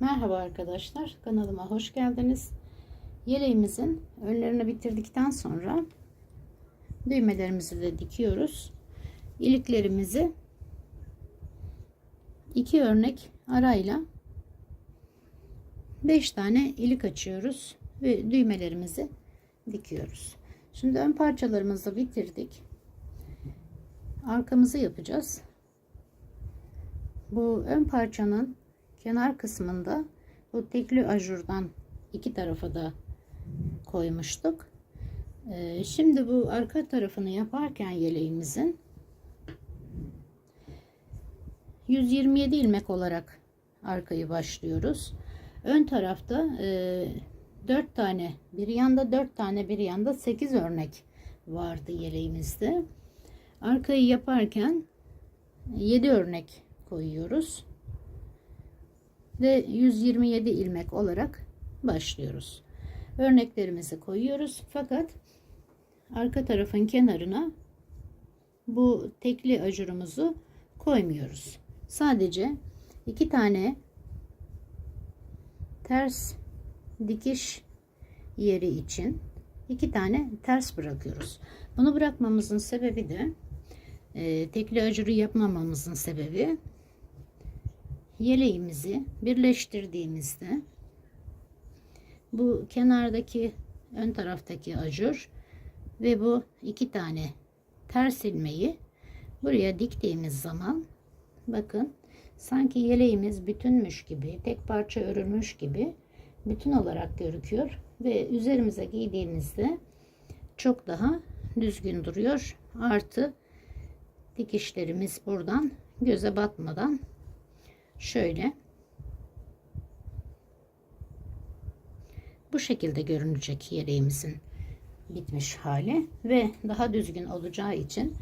Merhaba arkadaşlar kanalıma hoş geldiniz. Yeleğimizin önlerini bitirdikten sonra düğmelerimizi de dikiyoruz. İliklerimizi iki örnek arayla 5 tane ilik açıyoruz ve düğmelerimizi dikiyoruz. Şimdi ön parçalarımızı bitirdik. Arkamızı yapacağız. Bu ön parçanın kenar kısmında bu tekli ajurdan iki tarafa da koymuştuk. Ee, şimdi bu arka tarafını yaparken yeleğimizin 127 ilmek olarak arkayı başlıyoruz. Ön tarafta e, 4 tane bir yanda 4 tane bir yanda 8 örnek vardı yeleğimizde. Arkayı yaparken 7 örnek koyuyoruz ve 127 ilmek olarak başlıyoruz. Örneklerimizi koyuyoruz fakat arka tarafın kenarına bu tekli ajurumuzu koymuyoruz. Sadece iki tane ters dikiş yeri için iki tane ters bırakıyoruz. Bunu bırakmamızın sebebi de e, tekli ajuru yapmamamızın sebebi yeleğimizi birleştirdiğimizde bu kenardaki ön taraftaki ajur ve bu iki tane ters ilmeği buraya diktiğimiz zaman bakın sanki yeleğimiz bütünmüş gibi tek parça örülmüş gibi bütün olarak gözüküyor ve üzerimize giydiğimizde çok daha düzgün duruyor. Artı dikişlerimiz buradan göze batmadan şöyle bu şekilde görünecek yeleğimizin bitmiş hali ve daha düzgün olacağı için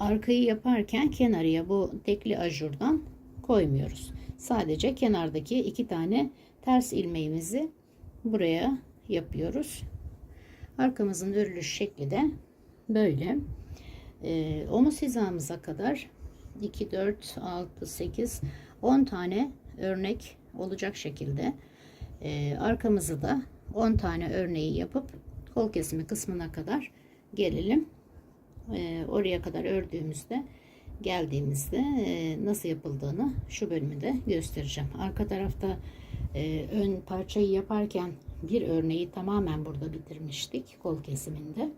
arkayı yaparken kenarıya bu tekli ajurdan koymuyoruz. Sadece kenardaki iki tane ters ilmeğimizi buraya yapıyoruz. Arkamızın örülüş şekli de böyle. Ee, omuz hizamıza kadar 2, 4, 6, 8, 10 tane örnek olacak şekilde e, arkamızı da 10 tane örneği yapıp kol kesimi kısmına kadar gelelim. E, oraya kadar ördüğümüzde geldiğimizde e, nasıl yapıldığını şu bölümde göstereceğim. Arka tarafta e, ön parçayı yaparken bir örneği tamamen burada bitirmiştik kol kesiminde.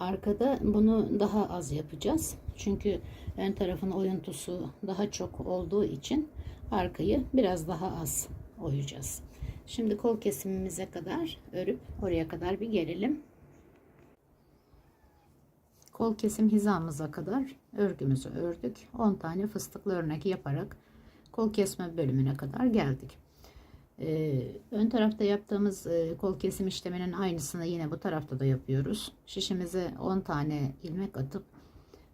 Arkada bunu daha az yapacağız. Çünkü ön tarafın oyuntusu daha çok olduğu için arkayı biraz daha az oyacağız. Şimdi kol kesimimize kadar örüp oraya kadar bir gelelim. Kol kesim hizamıza kadar örgümüzü ördük. 10 tane fıstıklı örnek yaparak kol kesme bölümüne kadar geldik. Ee, ön tarafta yaptığımız e, kol kesim işleminin aynısını yine bu tarafta da yapıyoruz. Şişimize 10 tane ilmek atıp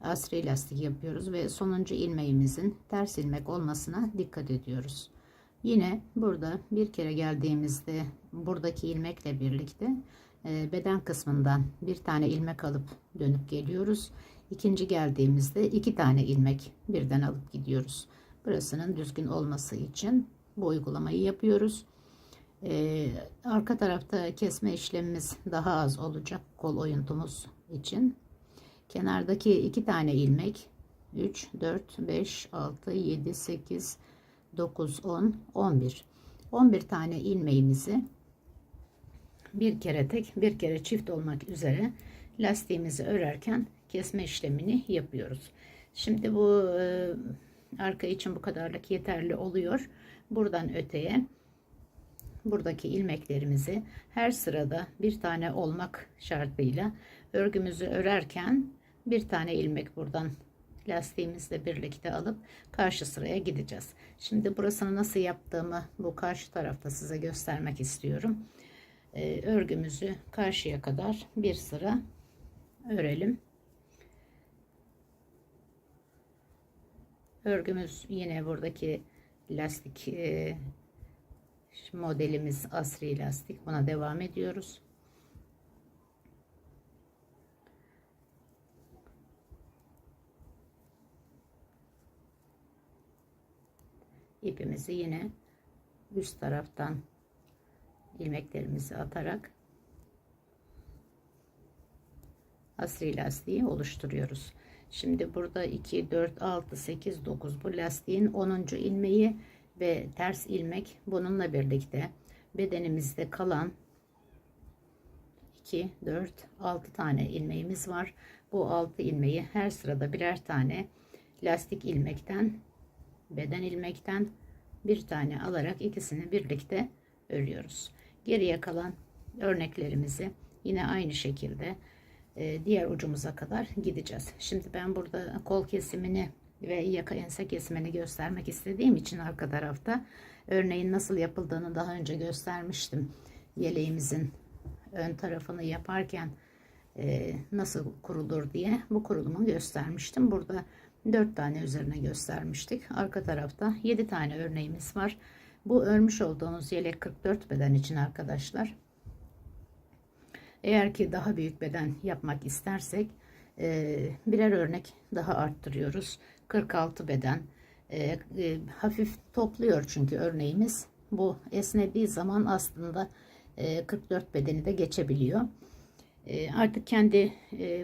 asri lastik yapıyoruz ve sonuncu ilmeğimizin ters ilmek olmasına dikkat ediyoruz. Yine burada bir kere geldiğimizde buradaki ilmekle birlikte e, beden kısmından bir tane ilmek alıp dönüp geliyoruz. İkinci geldiğimizde iki tane ilmek birden alıp gidiyoruz. Burasının düzgün olması için bu uygulamayı yapıyoruz. Ee, arka tarafta kesme işlemimiz daha az olacak kol oyuntumuz için. Kenardaki iki tane ilmek 3, 4, 5, 6, 7, 8, 9, 10, 11. 11 tane ilmeğimizi bir kere tek bir kere çift olmak üzere lastiğimizi örerken kesme işlemini yapıyoruz. Şimdi bu e, arka için bu kadarlık yeterli oluyor. Buradan öteye buradaki ilmeklerimizi her sırada bir tane olmak şartıyla örgümüzü örerken bir tane ilmek buradan lastiğimizle birlikte alıp karşı sıraya gideceğiz. Şimdi burasını nasıl yaptığımı bu karşı tarafta size göstermek istiyorum. Ee, örgümüzü karşıya kadar bir sıra örelim. Örgümüz yine buradaki lastik e, modelimiz asri lastik. Buna devam ediyoruz. İpimizi yine üst taraftan ilmeklerimizi atarak asri lastiği oluşturuyoruz. Şimdi burada 2, 4, 6, 8, 9 bu lastiğin 10. ilmeği ve ters ilmek bununla birlikte bedenimizde kalan 2, 4, 6 tane ilmeğimiz var. Bu 6 ilmeği her sırada birer tane lastik ilmekten, beden ilmekten bir tane alarak ikisini birlikte örüyoruz. Geriye kalan örneklerimizi yine aynı şekilde e, diğer ucumuza kadar gideceğiz. Şimdi ben burada kol kesimini ve yaka ense kesimini göstermek istediğim için arka tarafta örneğin nasıl yapıldığını daha önce göstermiştim. Yeleğimizin ön tarafını yaparken e, nasıl kurulur diye bu kurulumu göstermiştim. Burada 4 tane üzerine göstermiştik. Arka tarafta 7 tane örneğimiz var. Bu örmüş olduğumuz yelek 44 beden için arkadaşlar. Eğer ki daha büyük beden yapmak istersek e, birer örnek daha arttırıyoruz. 46 beden. E, e, hafif topluyor çünkü örneğimiz. Bu esnediği zaman aslında 44 bedeni de geçebiliyor. Artık kendi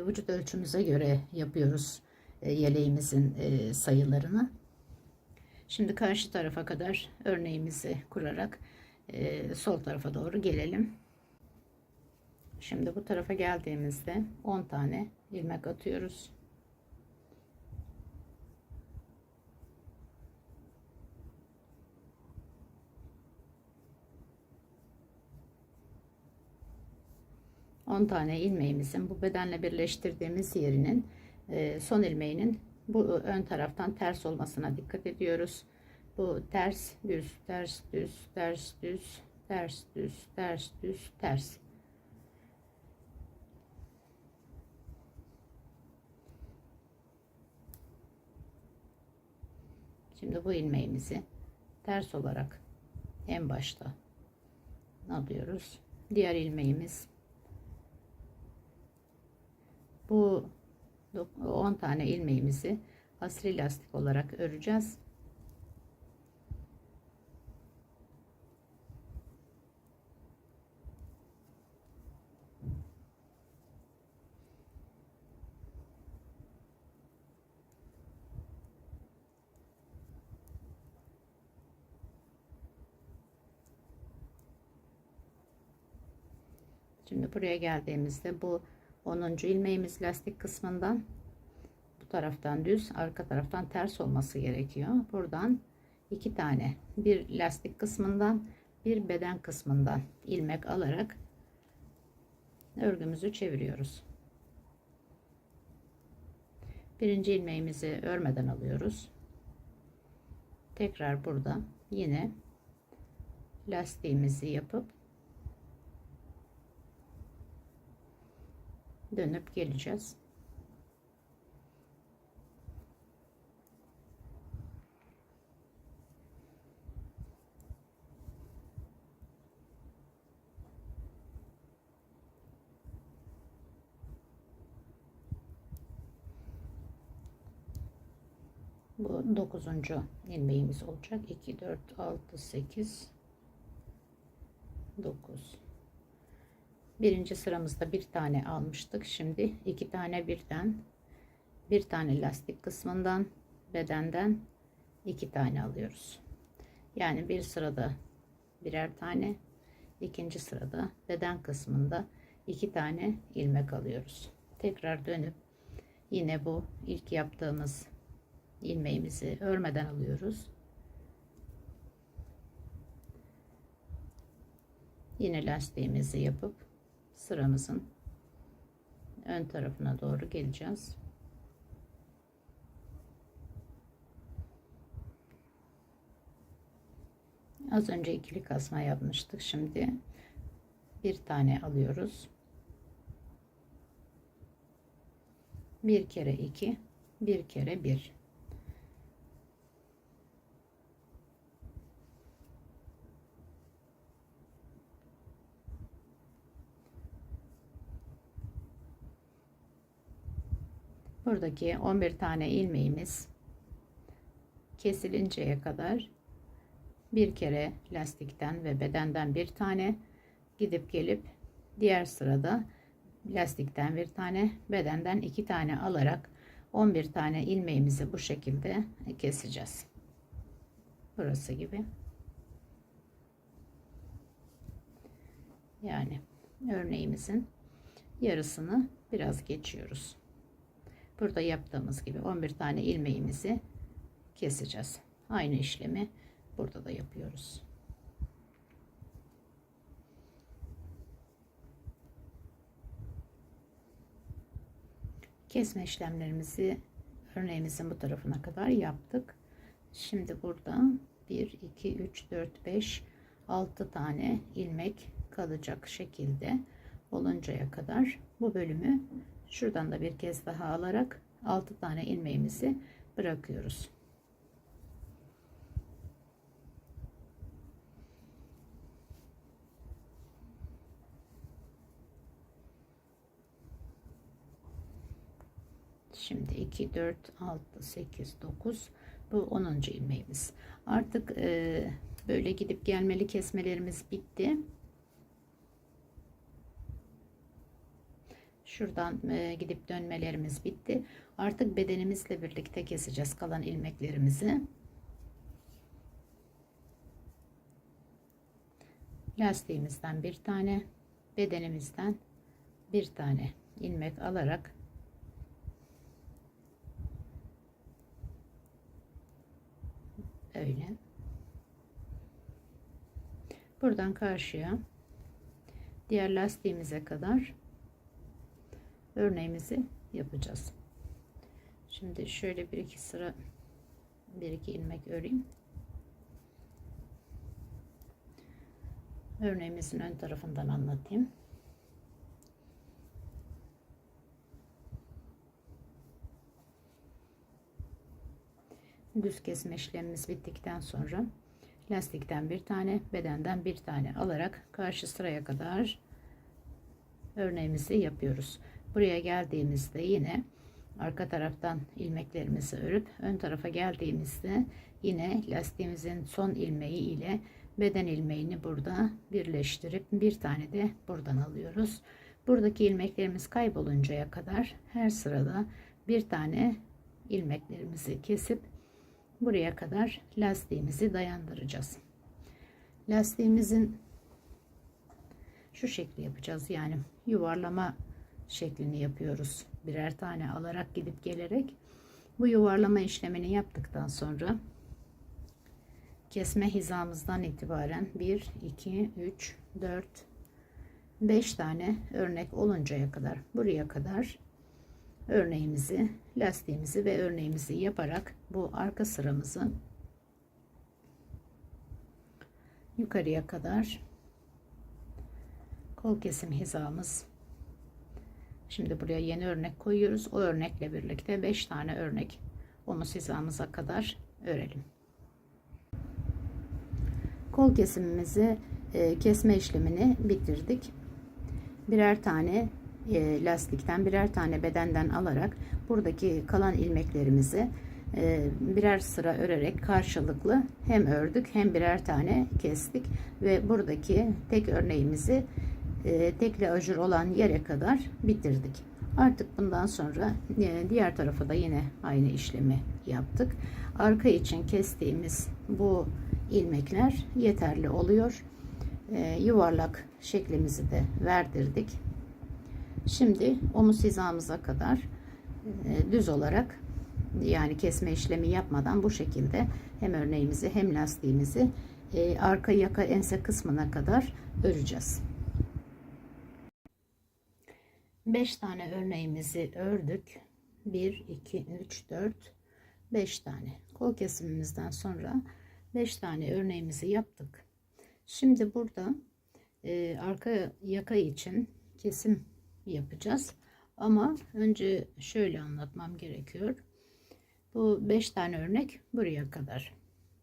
vücut ölçümüze göre yapıyoruz yeleğimizin sayılarını. Şimdi karşı tarafa kadar örneğimizi kurarak sol tarafa doğru gelelim. Şimdi bu tarafa geldiğimizde 10 tane ilmek atıyoruz. On tane ilmeğimizin bu bedenle birleştirdiğimiz yerinin e, son ilmeğinin bu ön taraftan ters olmasına dikkat ediyoruz. Bu ters düz ters düz ters düz ters düz ters düz ters Şimdi bu ilmeğimizi ters olarak en başta alıyoruz. Diğer ilmeğimiz bu 10 tane ilmeğimizi asri lastik olarak öreceğiz. Şimdi buraya geldiğimizde bu 10. ilmeğimiz lastik kısmından bu taraftan düz arka taraftan ters olması gerekiyor. Buradan iki tane bir lastik kısmından bir beden kısmından ilmek alarak örgümüzü çeviriyoruz. Birinci ilmeğimizi örmeden alıyoruz. Tekrar burada yine lastiğimizi yapıp dönüp geleceğiz. Bu dokuzuncu ilmeğimiz olacak. 2, 4, 6, 8, 9. Birinci sıramızda bir tane almıştık. Şimdi iki tane birden bir tane lastik kısmından bedenden iki tane alıyoruz. Yani bir sırada birer tane ikinci sırada beden kısmında iki tane ilmek alıyoruz. Tekrar dönüp yine bu ilk yaptığımız ilmeğimizi örmeden alıyoruz. Yine lastiğimizi yapıp sıramızın ön tarafına doğru geleceğiz. Az önce ikili kasma yapmıştık. Şimdi bir tane alıyoruz. Bir kere iki, bir kere bir. Buradaki 11 tane ilmeğimiz kesilinceye kadar bir kere lastikten ve bedenden bir tane gidip gelip diğer sırada lastikten bir tane bedenden iki tane alarak 11 tane ilmeğimizi bu şekilde keseceğiz. Burası gibi. Yani örneğimizin yarısını biraz geçiyoruz. Burada yaptığımız gibi 11 tane ilmeğimizi keseceğiz. Aynı işlemi burada da yapıyoruz. Kesme işlemlerimizi örneğimizin bu tarafına kadar yaptık. Şimdi burada 1 2 3 4 5 6 tane ilmek kalacak şekilde oluncaya kadar bu bölümü şuradan da bir kez daha alarak 6 tane ilmeğimizi bırakıyoruz. Şimdi 2, 4, 6, 8, 9 bu 10. ilmeğimiz. Artık e, böyle gidip gelmeli kesmelerimiz bitti. Şuradan e, gidip dönmelerimiz bitti. Artık bedenimizle birlikte keseceğiz kalan ilmeklerimizi. Lastiğimizden bir tane, bedenimizden bir tane ilmek alarak öyle buradan karşıya diğer lastiğimize kadar örneğimizi yapacağız. Şimdi şöyle bir iki sıra bir iki ilmek öreyim. Örneğimizin ön tarafından anlatayım. Düz kesme işlemimiz bittikten sonra lastikten bir tane bedenden bir tane alarak karşı sıraya kadar örneğimizi yapıyoruz. Buraya geldiğimizde yine arka taraftan ilmeklerimizi örüp ön tarafa geldiğimizde yine lastiğimizin son ilmeği ile beden ilmeğini burada birleştirip bir tane de buradan alıyoruz. Buradaki ilmeklerimiz kayboluncaya kadar her sırada bir tane ilmeklerimizi kesip buraya kadar lastiğimizi dayandıracağız. Lastiğimizin şu şekli yapacağız. Yani yuvarlama şeklini yapıyoruz. Birer tane alarak gidip gelerek bu yuvarlama işlemini yaptıktan sonra kesme hizamızdan itibaren 1 2 3 4 5 tane örnek oluncaya kadar buraya kadar örneğimizi lastiğimizi ve örneğimizi yaparak bu arka sıramızı yukarıya kadar kol kesim hizamız şimdi buraya yeni örnek koyuyoruz. O örnekle birlikte 5 tane örnek omuz hizamıza kadar örelim. Kol kesimimizi e, kesme işlemini bitirdik. Birer tane e, lastikten birer tane bedenden alarak buradaki kalan ilmeklerimizi e, birer sıra örerek karşılıklı hem ördük hem birer tane kestik ve buradaki tek örneğimizi e, tekli ajur olan yere kadar bitirdik. Artık bundan sonra diğer tarafa da yine aynı işlemi yaptık. Arka için kestiğimiz bu ilmekler yeterli oluyor. Yuvarlak şeklimizi de verdirdik. Şimdi omuz hizamıza kadar e, düz olarak yani kesme işlemi yapmadan bu şekilde hem örneğimizi hem lastiğimizi e, arka yaka ense kısmına kadar öreceğiz. 5 tane örneğimizi ördük. 1 2 3 4 5 tane. Kol kesimimizden sonra 5 tane örneğimizi yaptık. Şimdi burada e, arka yaka için kesim yapacağız. Ama önce şöyle anlatmam gerekiyor. Bu 5 tane örnek buraya kadar.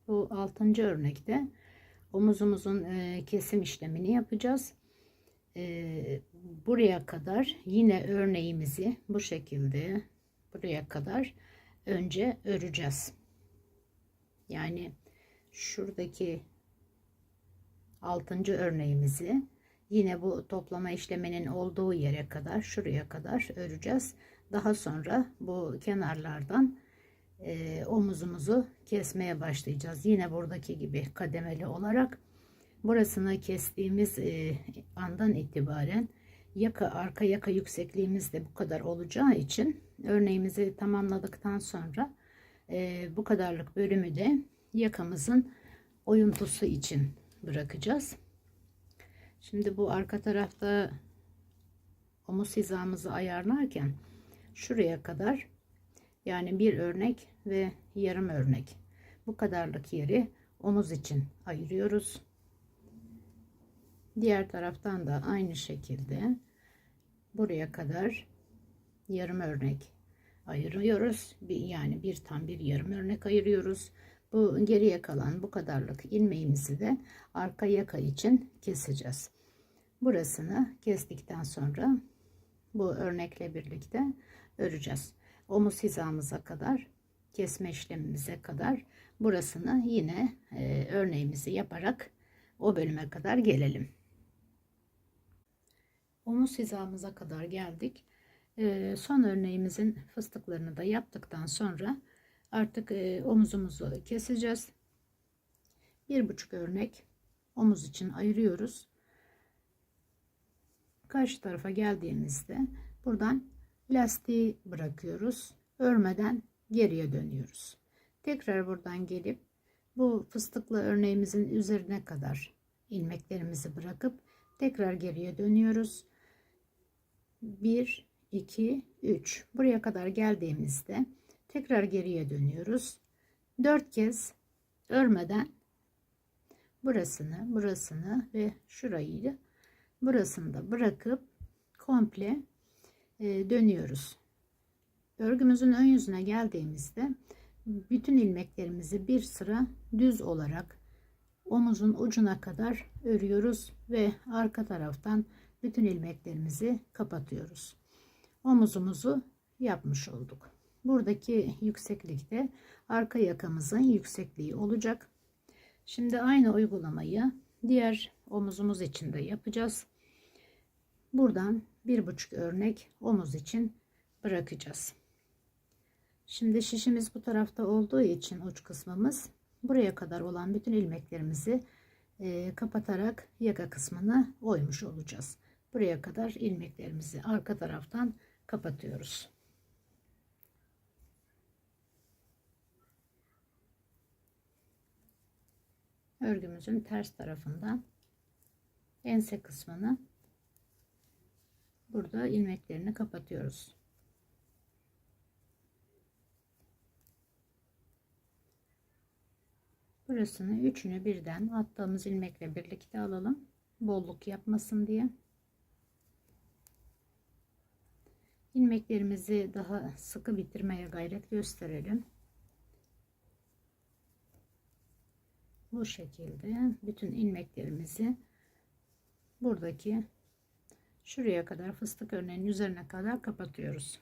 Bu 6. örnekte omuzumuzun e, kesim işlemini yapacağız. E, buraya kadar yine örneğimizi bu şekilde buraya kadar önce öreceğiz. Yani şuradaki altıncı örneğimizi yine bu toplama işleminin olduğu yere kadar şuraya kadar öreceğiz. Daha sonra bu kenarlardan e, omuzumuzu kesmeye başlayacağız. Yine buradaki gibi kademeli olarak burasını kestiğimiz e, andan itibaren yaka arka yaka yüksekliğimiz de bu kadar olacağı için örneğimizi tamamladıktan sonra e, bu kadarlık bölümü de yakamızın oyuntusu için bırakacağız. Şimdi bu arka tarafta omuz hizamızı ayarlarken şuraya kadar yani bir örnek ve yarım örnek bu kadarlık yeri omuz için ayırıyoruz. Diğer taraftan da aynı şekilde buraya kadar yarım örnek ayırıyoruz. Bir, yani bir tam bir yarım örnek ayırıyoruz. Bu geriye kalan bu kadarlık ilmeğimizi de arka yaka için keseceğiz. Burasını kestikten sonra bu örnekle birlikte öreceğiz. Omuz hizamıza kadar kesme işlemimize kadar burasını yine e, örneğimizi yaparak o bölüme kadar gelelim. Omuz hizamıza kadar geldik. E, son örneğimizin fıstıklarını da yaptıktan sonra artık e, omuzumuzu keseceğiz. Bir buçuk örnek omuz için ayırıyoruz. Karşı tarafa geldiğimizde buradan lastiği bırakıyoruz. Örmeden geriye dönüyoruz. Tekrar buradan gelip bu fıstıklı örneğimizin üzerine kadar ilmeklerimizi bırakıp tekrar geriye dönüyoruz. 1 2 3 buraya kadar geldiğimizde tekrar geriye dönüyoruz. 4 kez örmeden burasını, burasını ve şurayı burasını da bırakıp komple e, dönüyoruz. Örgümüzün ön yüzüne geldiğimizde bütün ilmeklerimizi bir sıra düz olarak omuzun ucuna kadar örüyoruz ve arka taraftan bütün ilmeklerimizi kapatıyoruz. Omuzumuzu yapmış olduk. Buradaki yükseklikte arka yakamızın yüksekliği olacak. Şimdi aynı uygulamayı diğer omuzumuz için de yapacağız. Buradan bir buçuk örnek omuz için bırakacağız. Şimdi şişimiz bu tarafta olduğu için uç kısmımız buraya kadar olan bütün ilmeklerimizi e, kapatarak yaka kısmını oymuş olacağız. Buraya kadar ilmeklerimizi arka taraftan kapatıyoruz. Örgümüzün ters tarafından ense kısmını burada ilmeklerini kapatıyoruz. Burasını üçünü birden attığımız ilmekle birlikte alalım. Bolluk yapmasın diye. İlmeklerimizi daha sıkı bitirmeye gayret gösterelim. Bu şekilde bütün ilmeklerimizi buradaki şuraya kadar fıstık örneğinin üzerine kadar kapatıyoruz.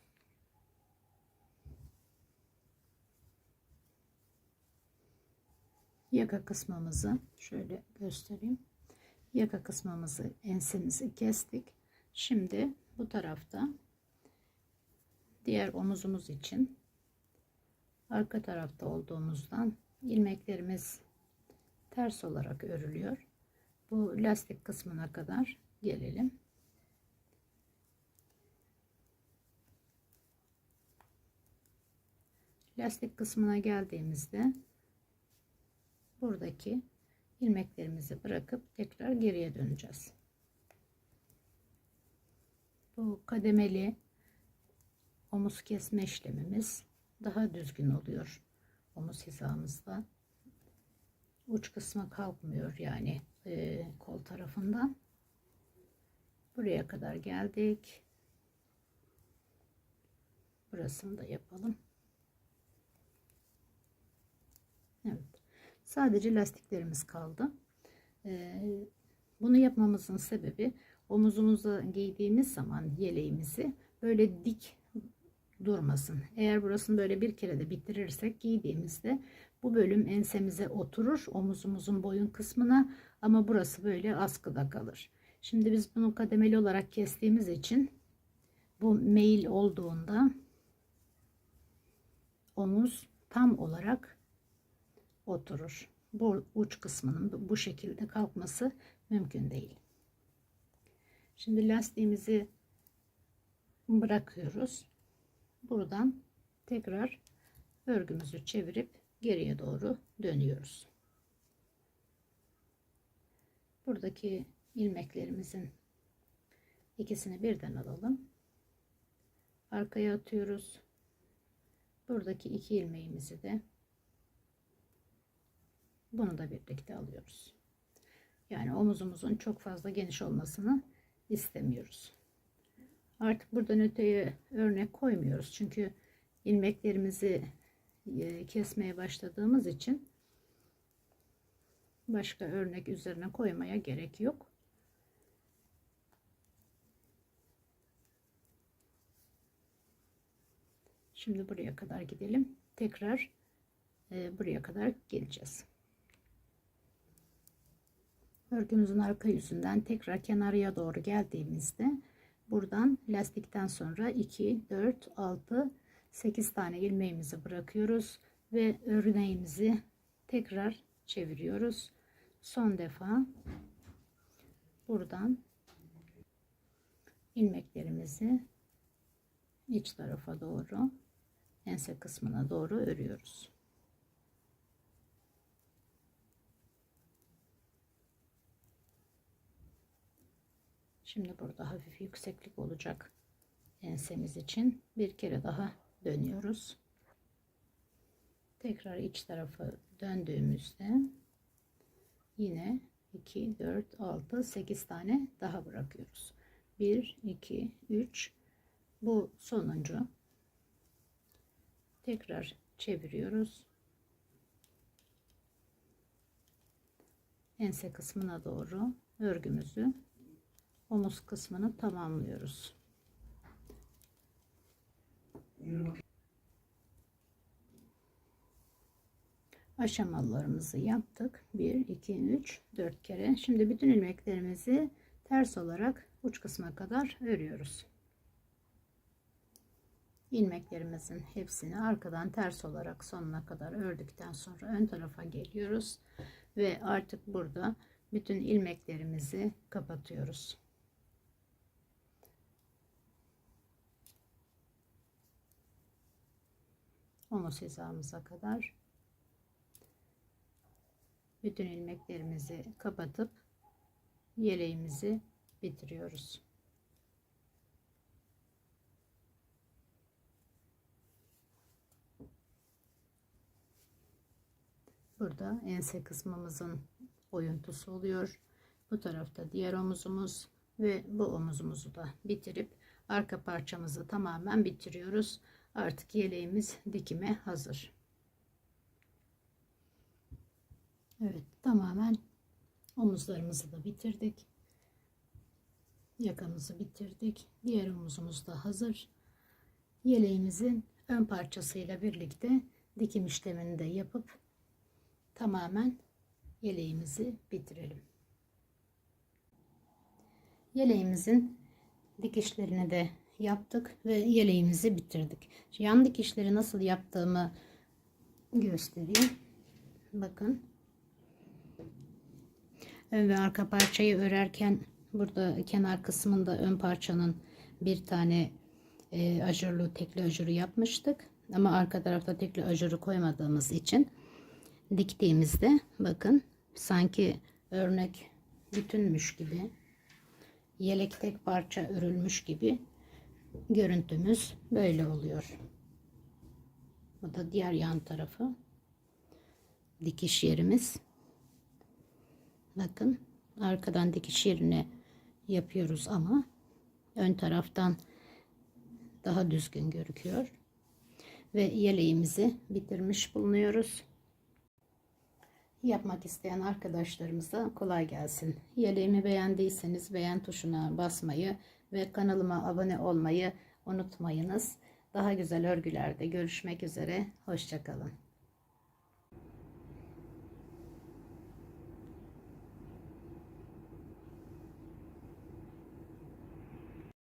Yaka kısmımızı şöyle göstereyim. Yaka kısmımızı ensemizi kestik. Şimdi bu tarafta diğer omuzumuz için arka tarafta olduğumuzdan ilmeklerimiz ters olarak örülüyor. Bu lastik kısmına kadar gelelim. Lastik kısmına geldiğimizde buradaki ilmeklerimizi bırakıp tekrar geriye döneceğiz. Bu kademeli omuz kesme işlemimiz daha düzgün oluyor. Omuz hizamızda. Uç kısmı kalkmıyor yani e, kol tarafından. Buraya kadar geldik. Burasını da yapalım. Evet. Sadece lastiklerimiz kaldı. Ee, bunu yapmamızın sebebi omuzumuza giydiğimiz zaman yeleğimizi böyle dik durmasın. Eğer burasını böyle bir kere de bitirirsek giydiğimizde bu bölüm ensemize oturur. Omuzumuzun boyun kısmına Ama burası böyle askıda kalır. Şimdi biz bunu kademeli olarak kestiğimiz için bu meyil olduğunda omuz tam olarak oturur. Bu uç kısmının bu şekilde kalkması mümkün değil. Şimdi lastiğimizi bırakıyoruz. Buradan tekrar örgümüzü çevirip geriye doğru dönüyoruz. Buradaki ilmeklerimizin ikisini birden alalım. Arkaya atıyoruz. Buradaki iki ilmeğimizi de bunu da birlikte alıyoruz. Yani omuzumuzun çok fazla geniş olmasını istemiyoruz. Artık buradan öteye örnek koymuyoruz. Çünkü ilmeklerimizi e, kesmeye başladığımız için başka örnek üzerine koymaya gerek yok. Şimdi buraya kadar gidelim. Tekrar e, buraya kadar geleceğiz. Örgümüzün arka yüzünden tekrar kenarıya doğru geldiğimizde buradan lastikten sonra 2, 4, 6, 8 tane ilmeğimizi bırakıyoruz ve örneğimizi tekrar çeviriyoruz. Son defa buradan ilmeklerimizi iç tarafa doğru ense kısmına doğru örüyoruz. Şimdi burada hafif yükseklik olacak ensemiz için bir kere daha dönüyoruz. Tekrar iç tarafı döndüğümüzde yine 2 4 6 8 tane daha bırakıyoruz. 1 2 3 bu sonuncu. Tekrar çeviriyoruz. Ense kısmına doğru örgümüzü omuz kısmını tamamlıyoruz. Aşamalarımızı yaptık. 1, 2, 3, 4 kere. Şimdi bütün ilmeklerimizi ters olarak uç kısma kadar örüyoruz. İlmeklerimizin hepsini arkadan ters olarak sonuna kadar ördükten sonra ön tarafa geliyoruz. Ve artık burada bütün ilmeklerimizi kapatıyoruz. Omuz hizamıza kadar bütün ilmeklerimizi kapatıp yeleğimizi bitiriyoruz. Burada ense kısmımızın oyuntusu oluyor. Bu tarafta diğer omuzumuz ve bu omuzumuzu da bitirip arka parçamızı tamamen bitiriyoruz. Artık yeleğimiz dikime hazır. Evet tamamen omuzlarımızı da bitirdik. Yakamızı bitirdik. Diğer omuzumuz da hazır. Yeleğimizin ön parçasıyla birlikte dikim işlemini de yapıp tamamen yeleğimizi bitirelim. Yeleğimizin dikişlerini de yaptık ve yeleğimizi bitirdik. Yan dikişleri nasıl yaptığımı göstereyim. Bakın. Ön ve arka parçayı örerken burada kenar kısmında ön parçanın bir tane e, ajurlu tekli ajuru yapmıştık. Ama arka tarafta tekli ajuru koymadığımız için diktiğimizde bakın sanki örnek bütünmüş gibi yelek tek parça örülmüş gibi görüntümüz böyle oluyor. Bu da diğer yan tarafı. Dikiş yerimiz. Bakın arkadan dikiş yerine yapıyoruz ama ön taraftan daha düzgün görünüyor. Ve yeleğimizi bitirmiş bulunuyoruz. Yapmak isteyen arkadaşlarımıza kolay gelsin. Yeleğimi beğendiyseniz beğen tuşuna basmayı ve kanalıma abone olmayı unutmayınız. Daha güzel örgülerde görüşmek üzere. Hoşçakalın.